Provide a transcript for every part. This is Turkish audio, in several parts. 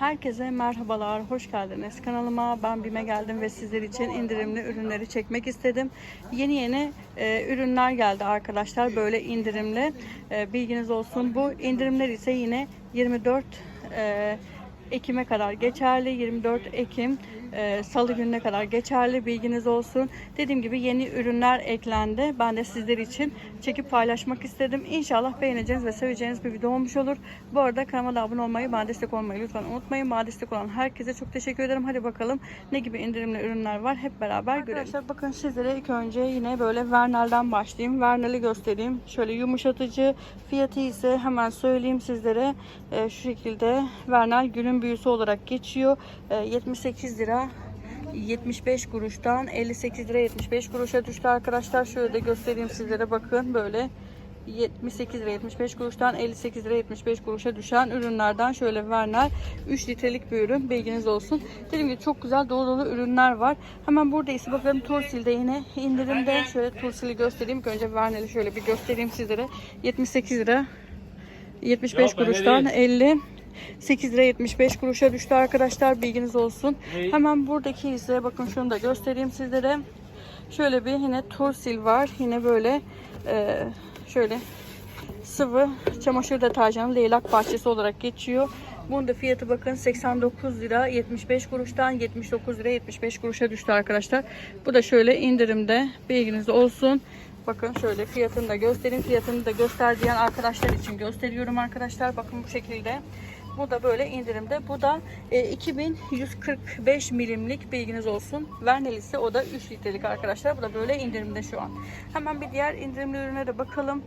Herkese merhabalar, hoş geldiniz kanalıma. Ben Bime geldim ve sizler için indirimli ürünleri çekmek istedim. Yeni yeni e, ürünler geldi arkadaşlar, böyle indirimli. E, bilginiz olsun. Bu indirimler ise yine 24 e, Ekim'e kadar geçerli. 24 Ekim e, Salı gününe kadar geçerli. Bilginiz olsun. Dediğim gibi yeni ürünler eklendi. Ben de sizler için çekip paylaşmak istedim. İnşallah beğeneceğiniz ve seveceğiniz bir video olmuş olur. Bu arada kanalıma da abone olmayı, bana destek olmayı lütfen unutmayın. Bana destek olan herkese çok teşekkür ederim. Hadi bakalım ne gibi indirimli ürünler var. Hep beraber görelim. Arkadaşlar bakın sizlere ilk önce yine böyle Vernel'den başlayayım. Vernel'i göstereyim. Şöyle yumuşatıcı fiyatı ise hemen söyleyeyim sizlere. E, şu şekilde Vernel günün büyüsü olarak geçiyor. E, 78 lira 75 kuruştan 58 lira 75 kuruşa düştü arkadaşlar. Şöyle de göstereyim sizlere bakın böyle 78 lira 75 kuruştan 58 lira 75 kuruşa düşen ürünlerden şöyle Werner 3 litrelik bir ürün bilginiz olsun. Dediğim gibi çok güzel dolu dolu ürünler var. Hemen burada ise bakın Tursil'de yine indirimde şöyle Tursil'i göstereyim. Önce Werner'i şöyle bir göstereyim sizlere. 78 lira 75 Yok, öyle kuruştan değil. 50 8 lira 75 kuruşa düştü arkadaşlar bilginiz olsun. Hey. Hemen buradaki ise bakın şunu da göstereyim sizlere. Şöyle bir yine Tursil var. Yine böyle e, şöyle sıvı çamaşır deterjanı leylak bahçesi olarak geçiyor. Bunun da fiyatı bakın 89 lira 75 kuruştan 79 lira 75 kuruşa düştü arkadaşlar. Bu da şöyle indirimde bilginiz olsun. Bakın şöyle fiyatını da göstereyim. Fiyatını da göster diyen arkadaşlar için gösteriyorum arkadaşlar. Bakın bu şekilde. Bu da böyle indirimde. Bu da e, 2145 milimlik bilginiz olsun. Vernel ise o da 3 litrelik arkadaşlar. Bu da böyle indirimde şu an. Hemen bir diğer indirimli ürüne de bakalım.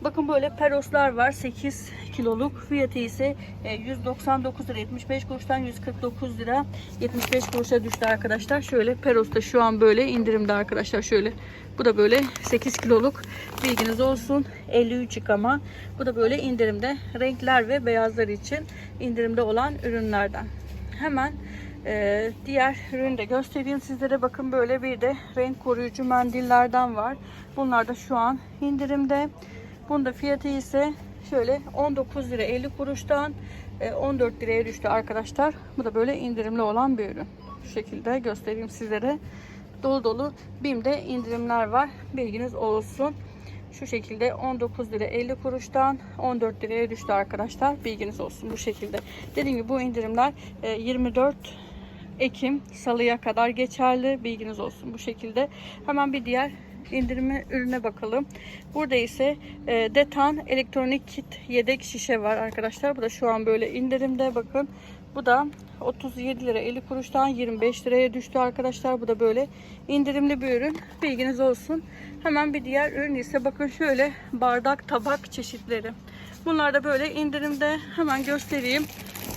Bakın böyle peroslar var 8 kiloluk fiyatı ise e, 199 lira 75 kuruştan 149 lira 75 kuruşa düştü arkadaşlar. Şöyle peros da şu an böyle indirimde arkadaşlar şöyle. Bu da böyle 8 kiloluk bilginiz olsun 53 yıkama. Bu da böyle indirimde renkler ve beyazlar için indirimde olan ürünlerden. Hemen e, diğer ürünü de göstereyim sizlere. Bakın böyle bir de renk koruyucu mendillerden var. Bunlar da şu an indirimde. Bunda fiyatı ise şöyle 19 lira 50 kuruştan e, 14 liraya düştü arkadaşlar. Bu da böyle indirimli olan bir ürün. Şu şekilde göstereyim sizlere. Dolu dolu BİM'de indirimler var. Bilginiz olsun. Şu şekilde 19 lira 50 kuruştan 14 liraya düştü arkadaşlar. Bilginiz olsun bu şekilde. Dediğim gibi bu indirimler e, 24 Ekim Salı'ya kadar geçerli. Bilginiz olsun bu şekilde. Hemen bir diğer indirimi ürüne bakalım. Burada ise e, Detan elektronik kit yedek şişe var arkadaşlar. Bu da şu an böyle indirimde bakın. Bu da 37 lira 50 kuruştan 25 liraya düştü arkadaşlar. Bu da böyle indirimli bir ürün. Bilginiz olsun. Hemen bir diğer ürün ise bakın şöyle bardak tabak çeşitleri. Bunlar da böyle indirimde. Hemen göstereyim.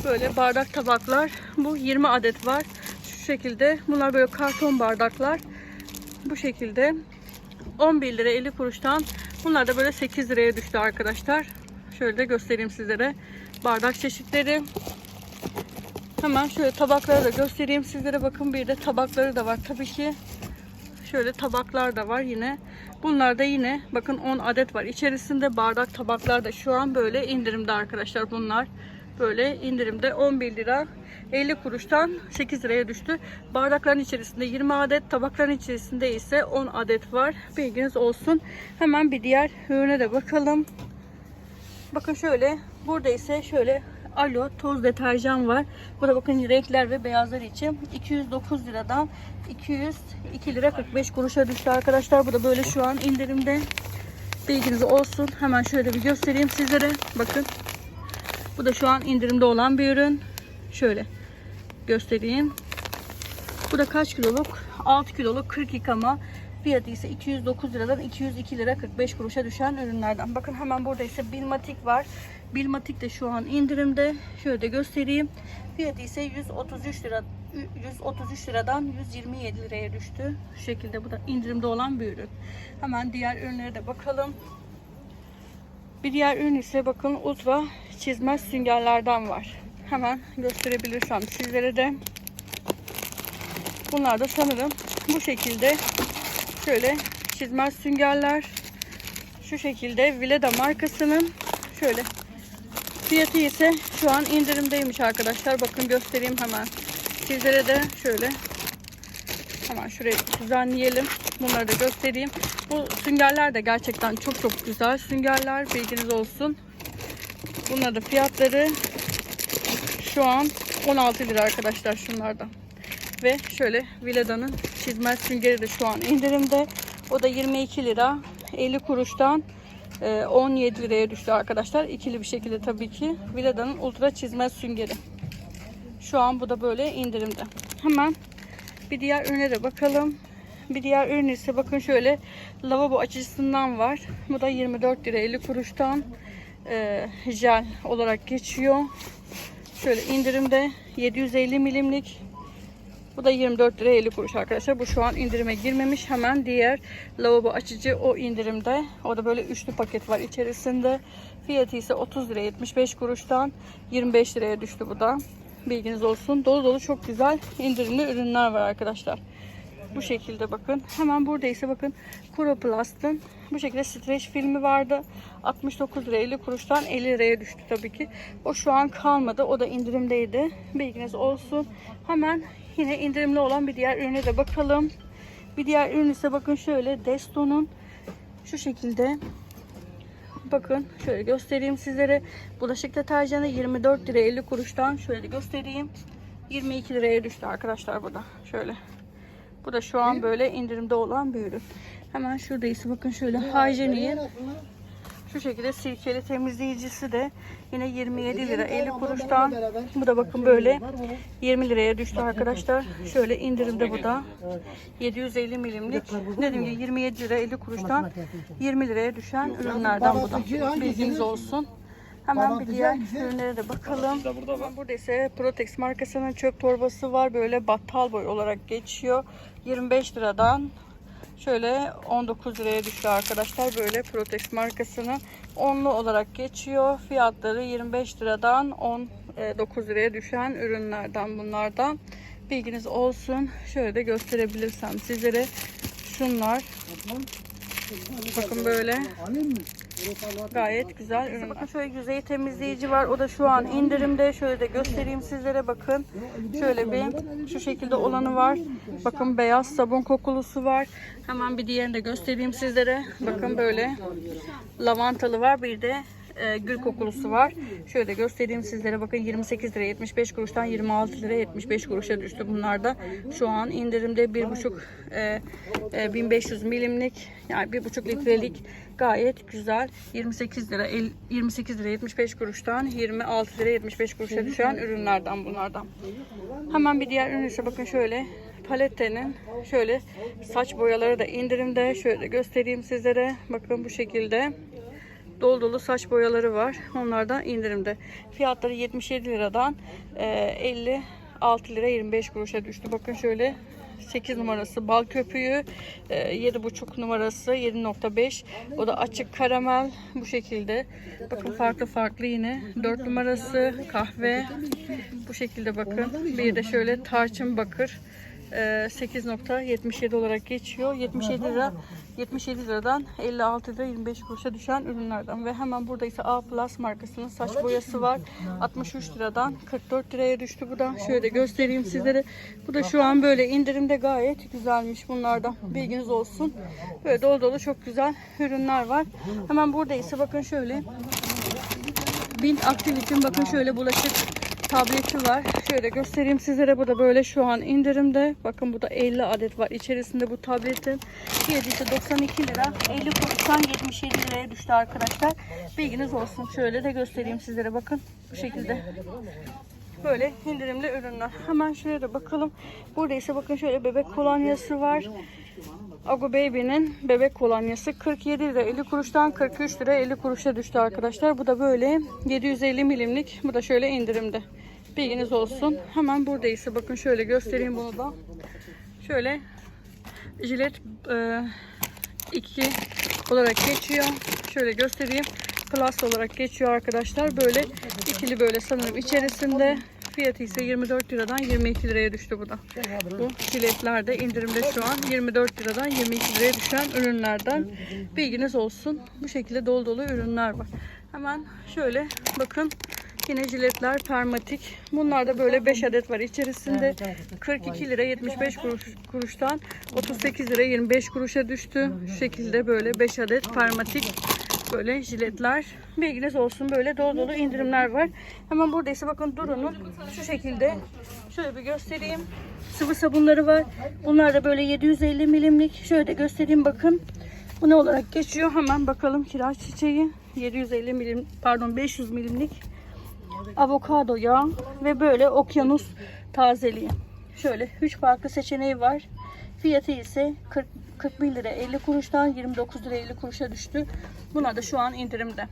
Böyle bardak tabaklar. Bu 20 adet var. Şu şekilde. Bunlar böyle karton bardaklar. Bu şekilde. 11 lira 50 kuruştan. Bunlar da böyle 8 liraya düştü arkadaşlar. Şöyle de göstereyim sizlere. Bardak çeşitleri. Hemen şöyle tabakları da göstereyim sizlere. Bakın bir de tabakları da var. Tabii ki şöyle tabaklar da var yine. Bunlar da yine bakın 10 adet var. İçerisinde bardak tabaklar da şu an böyle indirimde arkadaşlar bunlar. Böyle indirimde 11 lira 50 kuruştan 8 liraya düştü. Bardakların içerisinde 20 adet, tabakların içerisinde ise 10 adet var. Bilginiz olsun. Hemen bir diğer ürüne de bakalım. Bakın şöyle burada ise şöyle alo toz deterjan var. Burada bakın renkler ve beyazlar için 209 liradan 202 lira 45 kuruşa düştü arkadaşlar. Bu da böyle şu an indirimde. Bilginiz olsun. Hemen şöyle bir göstereyim sizlere. Bakın. Bu da şu an indirimde olan bir ürün. Şöyle göstereyim. Bu da kaç kiloluk? 6 kiloluk 40 yıkama. Fiyatı ise 209 liradan 202 lira 45 kuruşa düşen ürünlerden. Bakın hemen burada ise Bilmatik var. Bilmatik de şu an indirimde. Şöyle de göstereyim. Fiyatı ise 133 lira 133 liradan 127 liraya düştü. Şu şekilde bu da indirimde olan bir ürün. Hemen diğer ürünlere de bakalım. Bir diğer ürün ise bakın ultra çizmez süngerlerden var. Hemen gösterebilirsem sizlere de. Bunlar da sanırım bu şekilde şöyle çizmez süngerler. Şu şekilde Vileda markasının şöyle Fiyatı ise şu an indirimdeymiş arkadaşlar. Bakın göstereyim hemen. Sizlere de şöyle hemen şuraya düzenleyelim. Bunları da göstereyim. Bu süngerler de gerçekten çok çok güzel süngerler. Bilginiz olsun. Bunların fiyatları şu an 16 lira arkadaşlar şunlardan. Ve şöyle Vilada'nın çizmez süngeri de şu an indirimde. O da 22 lira 50 kuruştan e, 17 liraya düştü arkadaşlar. İkili bir şekilde tabii ki. Vilada'nın ultra çizmez süngeri. Şu an bu da böyle indirimde. Hemen bir diğer ürüne de bakalım. Bir diğer ürün ise bakın şöyle lavabo açısından var. Bu da 24 lira 50 kuruştan e, jel olarak geçiyor. Şöyle indirimde 750 milimlik. Bu da 24 lira 50 kuruş arkadaşlar. Bu şu an indirime girmemiş. Hemen diğer lavabo açıcı o indirimde. O da böyle üçlü paket var içerisinde. Fiyatı ise 30 lira 75 kuruştan 25 liraya düştü bu da. Bilginiz olsun. Dolu dolu çok güzel indirimli ürünler var arkadaşlar. Bu şekilde bakın. Hemen burada ise bakın Kuroplast'ın bu şekilde streç filmi vardı. 69 lira 50 kuruştan 50 liraya düştü tabii ki. O şu an kalmadı. O da indirimdeydi. Bilginiz olsun. Hemen yine indirimli olan bir diğer ürüne de bakalım. Bir diğer ürün ise bakın şöyle Desto'nun şu şekilde Bakın şöyle göstereyim sizlere. Bulaşık deterjanı 24 lira 50 kuruştan şöyle göstereyim. 22 liraya düştü arkadaşlar bu da. Şöyle. Bu da şu an böyle indirimde olan bir ürün. Hemen şurada ise bakın şöyle Hygienic şu şekilde sirkeli temizleyicisi de yine 27 lira 50 kuruştan. Bu da bakın böyle 20 liraya düştü arkadaşlar. Şöyle indirimde bu da. 750 milimlik. Dediğim gibi 27 lira 50 kuruştan 20 liraya düşen ürünlerden bu da. Bilginiz olsun. Hemen bir diğer ürünlere de bakalım. Burada ise Protex markasının çöp torbası var. Böyle battal boy olarak geçiyor. 25 liradan Şöyle 19 liraya düştü arkadaşlar. Böyle Protex markasının onlu olarak geçiyor. Fiyatları 25 liradan 19 liraya düşen ürünlerden bunlardan. Bilginiz olsun. Şöyle de gösterebilirsem sizlere. Şunlar. Bakın böyle. Gayet güzel ürün. Bakın şöyle yüzey temizleyici var. O da şu an indirimde. Şöyle de göstereyim sizlere bakın. Şöyle bir şu şekilde olanı var. Bakın beyaz sabun kokulusu var. Hemen bir diğerini de göstereyim sizlere. Bakın böyle lavantalı var. Bir de e, gül kokulusu var. Şöyle göstereyim sizlere. Bakın 28 lira 75 kuruştan 26 lira 75 kuruşa düştü bunlar da. Şu an indirimde 1,5 e, e, 1500 milimlik yani 1,5 litrelik gayet güzel. 28 lira el- 28 lira 75 kuruştan 26 lira 75 kuruşa düşen ürünlerden bunlardan. Hemen bir diğer ürün ise bakın şöyle palettenin şöyle saç boyaları da indirimde. Şöyle göstereyim sizlere. Bakın bu şekilde dolu dolu saç boyaları var. Onlar da indirimde. Fiyatları 77 liradan e, 56 lira 25 kuruşa düştü. Bakın şöyle 8 numarası bal köpüğü, e, 7,5 numarası 7.5. O da açık karamel bu şekilde. Bakın farklı farklı yine 4 numarası kahve bu şekilde bakın. Bir de şöyle tarçın bakır e, 8.77 olarak geçiyor. 77 lira 77 liradan 56 lira 25 kuruşa düşen ürünlerden ve hemen burada ise A Plus markasının saç boyası var. 63 liradan 44 liraya düştü bu da. Şöyle de göstereyim sizlere. Bu da şu an böyle indirimde gayet güzelmiş bunlardan. Bilginiz olsun. Böyle dolu dolu çok güzel ürünler var. Hemen burada ise bakın şöyle Bint Activity'in bakın şöyle bulaşık tableti var. Şöyle göstereyim sizlere. Bu da böyle şu an indirimde. Bakın bu da 50 adet var. İçerisinde bu tabletin fiyatı ise 92 lira. 50 kuruştan 77 liraya düştü arkadaşlar. Bilginiz olsun. Şöyle de göstereyim sizlere. Bakın bu şekilde. Böyle indirimli ürünler. Hemen şuraya da bakalım. Burada ise bakın şöyle bebek kolonyası var. Ago Baby'nin bebek kolonyası 47 lira 50 kuruştan 43 lira 50 kuruşa düştü arkadaşlar. Bu da böyle 750 milimlik. Bu da şöyle indirimde. Bilginiz olsun. Hemen burada ise bakın şöyle göstereyim bunu da. Şöyle jilet e, 2 olarak geçiyor. Şöyle göstereyim. Plus olarak geçiyor arkadaşlar. Böyle ikili böyle sanırım içerisinde. Fiyatı ise 24 liradan 22 liraya düştü bu da. Bu jiletler de indirimde şu an 24 liradan 22 liraya düşen ürünlerden. Bilginiz olsun. Bu şekilde dolu dolu ürünler var. Hemen şöyle bakın Yine jiletler permatik. Bunlar da böyle 5 adet var içerisinde. 42 lira 75 kuruş, kuruştan 38 lira 25 kuruşa düştü. Şu şekilde böyle 5 adet permatik böyle jiletler. Bilginiz olsun böyle dolu dolu indirimler var. Hemen buradaysa bakın Duru'nun şu şekilde şöyle bir göstereyim. Sıvı sabunları var. Bunlar da böyle 750 milimlik. Şöyle de göstereyim bakın. Bu ne olarak geçiyor? Hemen bakalım kiraz çiçeği. 750 milim pardon 500 milimlik avokado yağı ve böyle okyanus tazeliği. Şöyle 3 farklı seçeneği var. Fiyatı ise 40, 41 lira 50 kuruştan 29 lira 50 kuruşa düştü. Bunlar da şu an indirimde.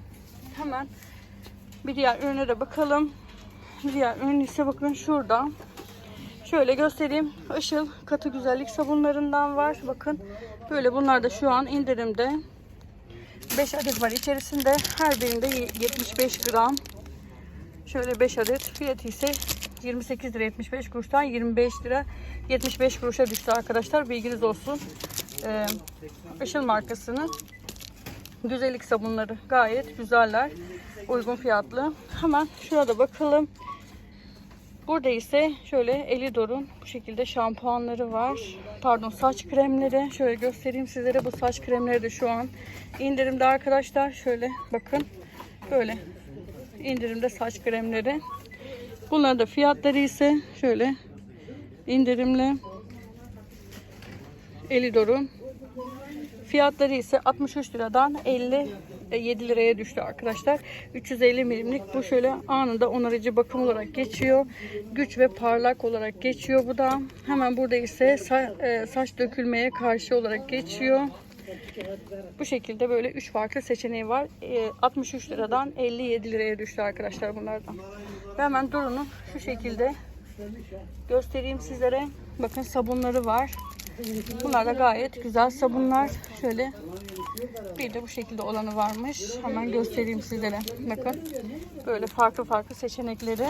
Hemen bir diğer ürüne de bakalım. Diğer ürün ise bakın şurada. Şöyle göstereyim. Işıl katı güzellik sabunlarından var. Bakın böyle bunlar da şu an indirimde. 5 adet var içerisinde. Her birinde 75 gram. Şöyle 5 adet. Fiyatı ise 28 lira 75 kuruştan 25 lira 75 kuruşa düştü arkadaşlar. Bilginiz olsun. Ee, Işıl markasının güzellik sabunları gayet güzeller. Uygun fiyatlı. Hemen şurada bakalım. Burada ise şöyle Elidor'un bu şekilde şampuanları var. Pardon saç kremleri. Şöyle göstereyim sizlere. Bu saç kremleri de şu an indirimde arkadaşlar. Şöyle bakın. Böyle indirimde saç kremleri. Bunların da fiyatları ise şöyle indirimli. Elidor'un fiyatları ise 63 liradan 57 liraya düştü arkadaşlar. 350 milimlik bu şöyle anında onarıcı bakım olarak geçiyor. Güç ve parlak olarak geçiyor bu da. Hemen burada ise e, saç dökülmeye karşı olarak geçiyor. Bu şekilde böyle 3 farklı seçeneği var. E, 63 liradan 57 liraya düştü arkadaşlar bunlardan. Ve hemen Duru'nun şu şekilde göstereyim sizlere. Bakın sabunları var. Bunlar da gayet güzel sabunlar. Şöyle bir de bu şekilde olanı varmış. Hemen göstereyim sizlere. Bakın böyle farklı farklı seçenekleri.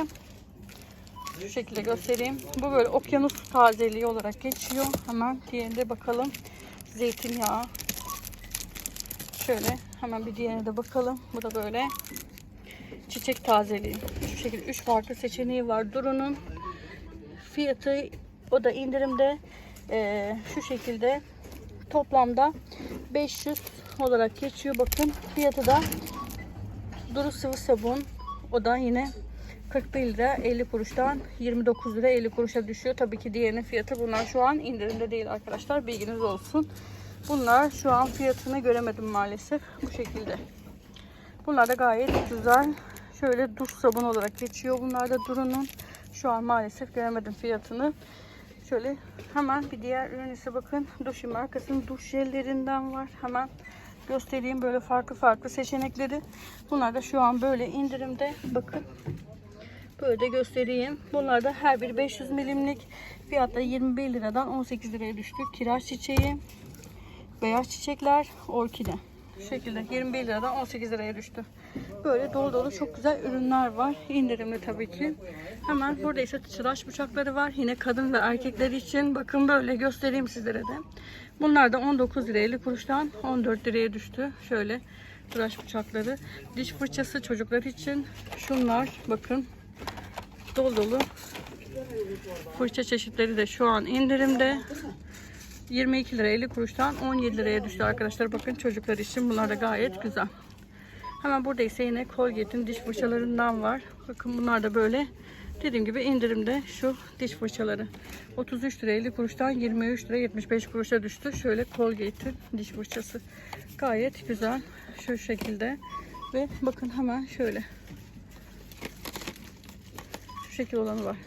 Şu şekilde göstereyim. Bu böyle okyanus tazeliği olarak geçiyor. Hemen diğerine bakalım. Zeytinyağı. Şöyle hemen bir diğerine de bakalım. Bu da böyle çiçek tazeliği. Şu şekilde 3 farklı seçeneği var. Duru'nun fiyatı o da indirimde Ee, şu şekilde toplamda 500 olarak geçiyor. Bakın fiyatı da Duru sıvı sabun o da yine 41 lira 50 kuruştan 29 lira 50 kuruşa düşüyor. Tabii ki diğerinin fiyatı bunlar şu an indirimde değil arkadaşlar. Bilginiz olsun. Bunlar şu an fiyatını göremedim maalesef. Bu şekilde. Bunlar da gayet güzel. Şöyle duş sabun olarak geçiyor. Bunlar da Duru'nun. Şu an maalesef göremedim fiyatını. Şöyle hemen bir diğer ürün bakın. Duşi markasının duş jellerinden var. Hemen göstereyim böyle farklı farklı seçenekleri. Bunlar da şu an böyle indirimde. Bakın. Böyle de göstereyim. Bunlar da her biri 500 milimlik. Fiyatı 21 liradan 18 liraya düştü. Kiraz çiçeği, beyaz çiçekler, orkide. Şu şekilde 21 liradan 18 liraya düştü. Böyle dolu dolu çok güzel ürünler var. İndirimli tabii ki. Hemen burada ise tıraş bıçakları var. Yine kadın ve erkekler için. Bakın böyle göstereyim sizlere de. Bunlar da 19 lira 50 kuruştan 14 liraya düştü. Şöyle tıraş bıçakları. Diş fırçası çocuklar için. Şunlar bakın. Dolu dolu. Fırça çeşitleri de şu an indirimde. 22 lira 50 kuruştan 17 liraya düştü arkadaşlar. Bakın çocuklar için bunlar da gayet güzel. Hemen burada ise yine Colgate'in diş fırçalarından var. Bakın bunlar da böyle dediğim gibi indirimde şu diş fırçaları. 33 lira 50 kuruştan 23 lira 75 kuruşa düştü. Şöyle Colgate'in diş fırçası. Gayet güzel. Şu şekilde. Ve bakın hemen şöyle. Şu şekil olanı var.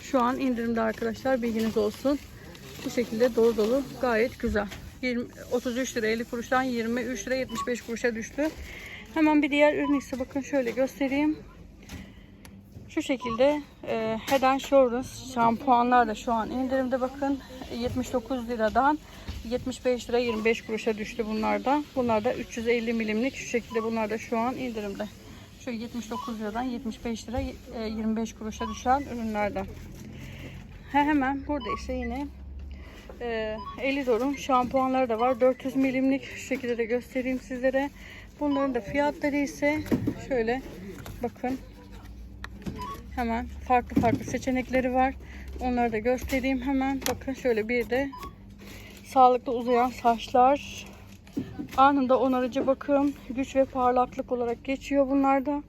Şu an indirimde arkadaşlar bilginiz olsun. Bu şekilde dolu dolu gayet güzel. 20, 33 lira 50 kuruştan 23 lira 75 kuruşa düştü. Hemen bir diğer ürün ise bakın şöyle göstereyim. Şu şekilde e, Head Shoulders şampuanlar da şu an indirimde bakın 79 liradan 75 lira 25 kuruşa düştü bunlar da. Bunlar da 350 milimlik şu şekilde bunlar da şu an indirimde. Şu 79 liradan 75 lira e, 25 kuruşa düşen ürünlerden. He, hemen burada ise yine e, Elidor'un şampuanları da var. 400 milimlik şu şekilde de göstereyim sizlere. Bunların da fiyatları ise şöyle Bakın. Hemen farklı farklı seçenekleri var. Onları da göstereyim hemen. Bakın şöyle bir de sağlıklı uzayan saçlar. Anında onarıcı bakım, güç ve parlaklık olarak geçiyor bunlarda.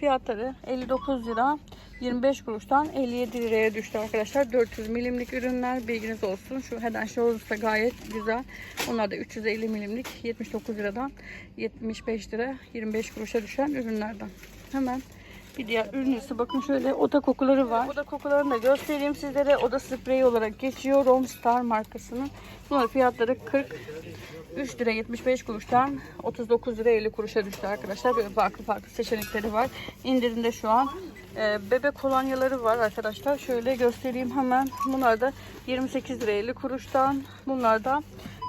Fiyatları 59 lira 25 kuruştan 57 liraya düştü arkadaşlar. 400 milimlik ürünler bilginiz olsun. Şu Head and Shoulders da gayet güzel. Onlar da 350 milimlik 79 liradan 75 lira 25 kuruşa düşen ürünlerden. Hemen bir diğer ürün bakın şöyle oda kokuları var. Oda kokularını da göstereyim sizlere. Oda spreyi olarak geçiyor. Rome Star markasının. Bunların fiyatları 40 3 lira 75 kuruştan 39 lira 50 kuruşa düştü arkadaşlar. Böyle farklı farklı seçenekleri var. İndirimde şu an e, bebek kolonyaları var arkadaşlar. Şöyle göstereyim hemen. Bunlar da 28 lira 50 kuruştan. Bunlar da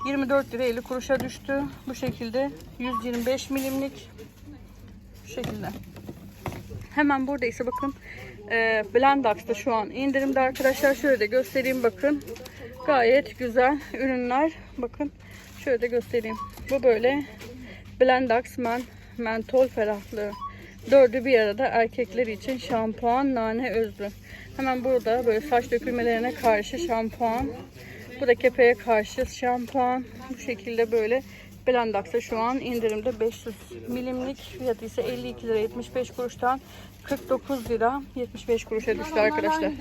24 lira 50 kuruşa düştü. Bu şekilde 125 milimlik. Bu şekilde. Hemen burada ise bakın e, Blendax'ta şu an indirimde arkadaşlar. Şöyle de göstereyim bakın. Gayet güzel ürünler. Bakın şöyle de göstereyim. Bu böyle Blendax men, mentol ferahlığı. Dördü bir arada erkekler için şampuan, nane özlü. Hemen burada böyle saç dökülmelerine karşı şampuan. Bu da kepeğe karşı şampuan. Bu şekilde böyle Blendax'a şu an indirimde 500 milimlik fiyatı ise 52 lira 75 kuruştan 49 lira 75 kuruşa düştü arkadaşlar.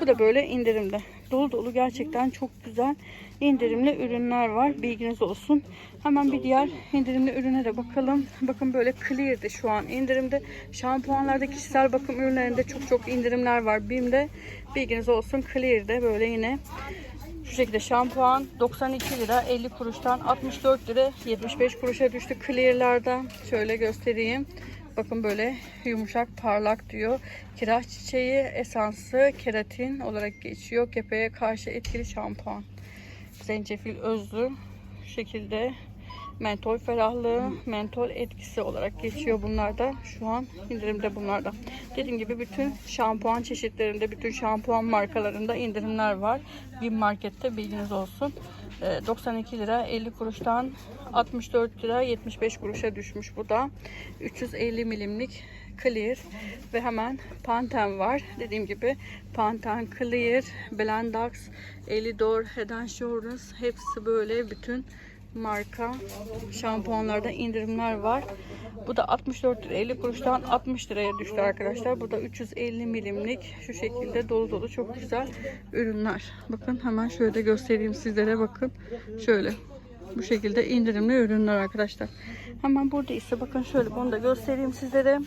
Bu da böyle indirimde. Dolu dolu gerçekten çok güzel indirimli ürünler var. Bilginiz olsun. Hemen bir diğer indirimli ürüne de bakalım. Bakın böyle Clear'de şu an indirimde. Şampuanlarda kişisel bakım ürünlerinde çok çok indirimler var. BİM'de bilginiz olsun. Clear'de böyle yine şu şekilde şampuan 92 lira 50 kuruştan 64 lira 75 kuruşa düştü Clear'larda. Şöyle göstereyim. Bakın böyle yumuşak parlak diyor. Kiraz çiçeği esansı keratin olarak geçiyor. Kepeğe karşı etkili şampuan. Zencefil özlü şekilde mentol ferahlığı, mentol etkisi olarak geçiyor bunlar da. Şu an indirimde bunlarda. Dediğim gibi bütün şampuan çeşitlerinde, bütün şampuan markalarında indirimler var. Bir markette bilginiz olsun. Ee, 92 lira 50 kuruştan 64 lira 75 kuruşa düşmüş bu da. 350 milimlik Clear ve hemen Pantene var. Dediğim gibi Pantene Clear, Blendax, Elidor, Head Shoulders hepsi böyle bütün marka şampuanlarda indirimler var. Bu da 64 lira 50 kuruştan 60 liraya düştü arkadaşlar. Bu da 350 milimlik şu şekilde dolu dolu çok güzel ürünler. Bakın hemen şöyle de göstereyim sizlere bakın. Şöyle bu şekilde indirimli ürünler arkadaşlar. Hemen burada ise bakın şöyle bunu da göstereyim sizlere.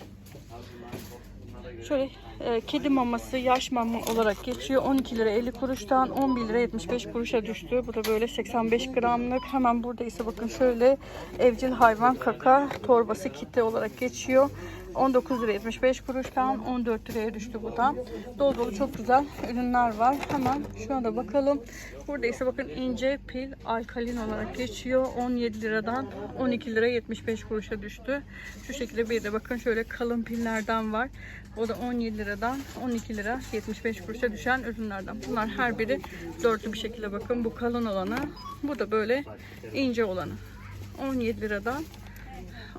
Şöyle e, kedi maması yaş mama olarak geçiyor. 12 lira 50 kuruştan 11 lira 75 kuruşa düştü. Bu da böyle 85 gramlık. Hemen burada ise bakın şöyle evcil hayvan kaka torbası kiti olarak geçiyor. 19 lira 75 kuruştan 14 liraya düştü bu da. Dolu dolu çok güzel ürünler var. Hemen şu anda bakalım. Burada ise bakın ince pil alkalin olarak geçiyor. 17 liradan 12 lira 75 kuruşa düştü. Şu şekilde bir de bakın şöyle kalın pillerden var. O da 17 liradan 12 lira 75 kuruşa düşen ürünlerden. Bunlar her biri dörtlü bir şekilde bakın. Bu kalın olanı. Bu da böyle ince olanı. 17 liradan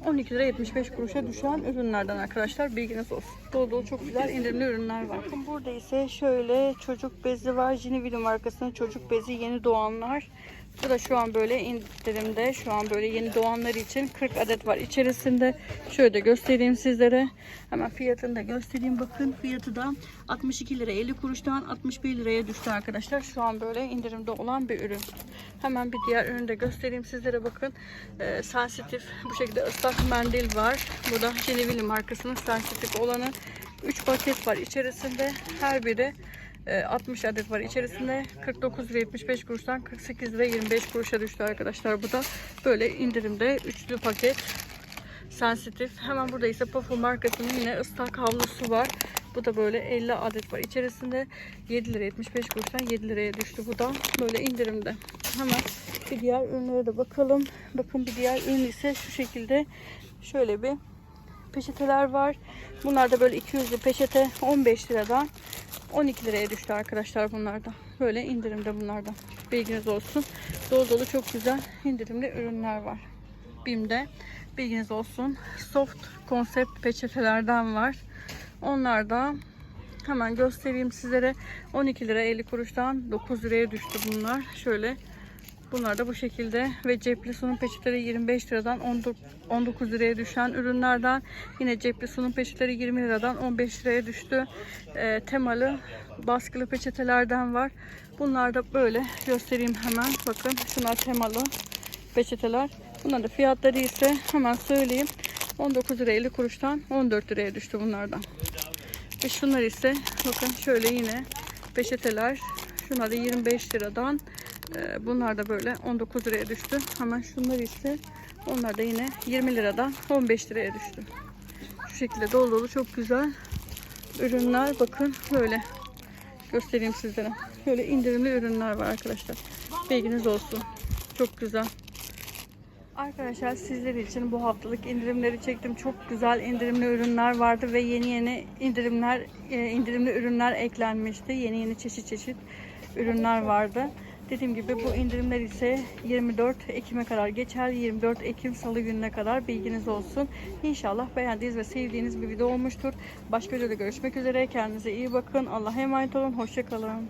12 lira 75 kuruşa düşen ürünlerden arkadaşlar bilginiz olsun. Dolu dolu çok güzel indirimli ürünler var. Bakın burada ise şöyle çocuk bezi var. Jinivili markasının çocuk bezi yeni doğanlar. Bu da şu an böyle indirimde. Şu an böyle yeni doğanlar için 40 adet var içerisinde. Şöyle de göstereyim sizlere. Hemen fiyatını da göstereyim. Bakın fiyatı da 62 lira 50 kuruştan 61 liraya düştü arkadaşlar. Şu an böyle indirimde olan bir ürün. Hemen bir diğer ürünü de göstereyim sizlere. Bakın ee, sensitif bu şekilde ıslak mendil var. Bu da Jeneville markasının sensitif olanı. 3 paket var içerisinde. Her biri e, 60 adet var içerisinde. 49 lira 75 kuruştan 48 lira 25 kuruşa düştü arkadaşlar bu da. Böyle indirimde üçlü paket. Sensitif. Hemen burada ise Puffle markasının yine ıslak havlusu var. Bu da böyle 50 adet var içerisinde. 7 lira 75 kuruştan 7 liraya düştü bu da. Böyle indirimde. Hemen bir diğer ürünlere de bakalım. Bakın bir diğer ürün ise şu şekilde. Şöyle bir peçeteler var bunlar da böyle 200'lü peçete 15 liradan 12 liraya düştü arkadaşlar bunlardan. Böyle indirimde bunlardan. Bilginiz olsun. Dolu dolu çok güzel indirimli ürünler var. BİM'de Bilginiz olsun. Soft konsept peçetelerden var. Onlar da hemen göstereyim sizlere. 12 lira 50 kuruştan 9 liraya düştü bunlar. Şöyle Bunlar da bu şekilde ve cepli sunum peçeteleri 25 liradan 19 liraya düşen ürünlerden. Yine cepli sunum peçeteleri 20 liradan 15 liraya düştü. Ee, temalı baskılı peçetelerden var. Bunlar da böyle göstereyim hemen. Bakın şunlar temalı peçeteler. Bunların da fiyatları ise hemen söyleyeyim. 19 lira 50 kuruştan 14 liraya düştü bunlardan. Ve şunlar ise bakın şöyle yine peçeteler. Şunlar da 25 liradan Bunlar da böyle 19 liraya düştü. Hemen şunlar ise onlar da yine 20 liradan 15 liraya düştü. Şu şekilde dolu dolu çok güzel ürünler. Bakın böyle göstereyim sizlere. Şöyle indirimli ürünler var arkadaşlar. Bilginiz olsun. Çok güzel. Arkadaşlar sizler için bu haftalık indirimleri çektim. Çok güzel indirimli ürünler vardı ve yeni yeni indirimler e, indirimli ürünler eklenmişti. Yeni yeni çeşit çeşit ürünler vardı. Dediğim gibi bu indirimler ise 24 Ekim'e kadar geçer. 24 Ekim Salı gününe kadar bilginiz olsun. İnşallah beğendiğiniz ve sevdiğiniz bir video olmuştur. Başka videoda görüşmek üzere. Kendinize iyi bakın. Allah'a emanet olun. Hoşçakalın.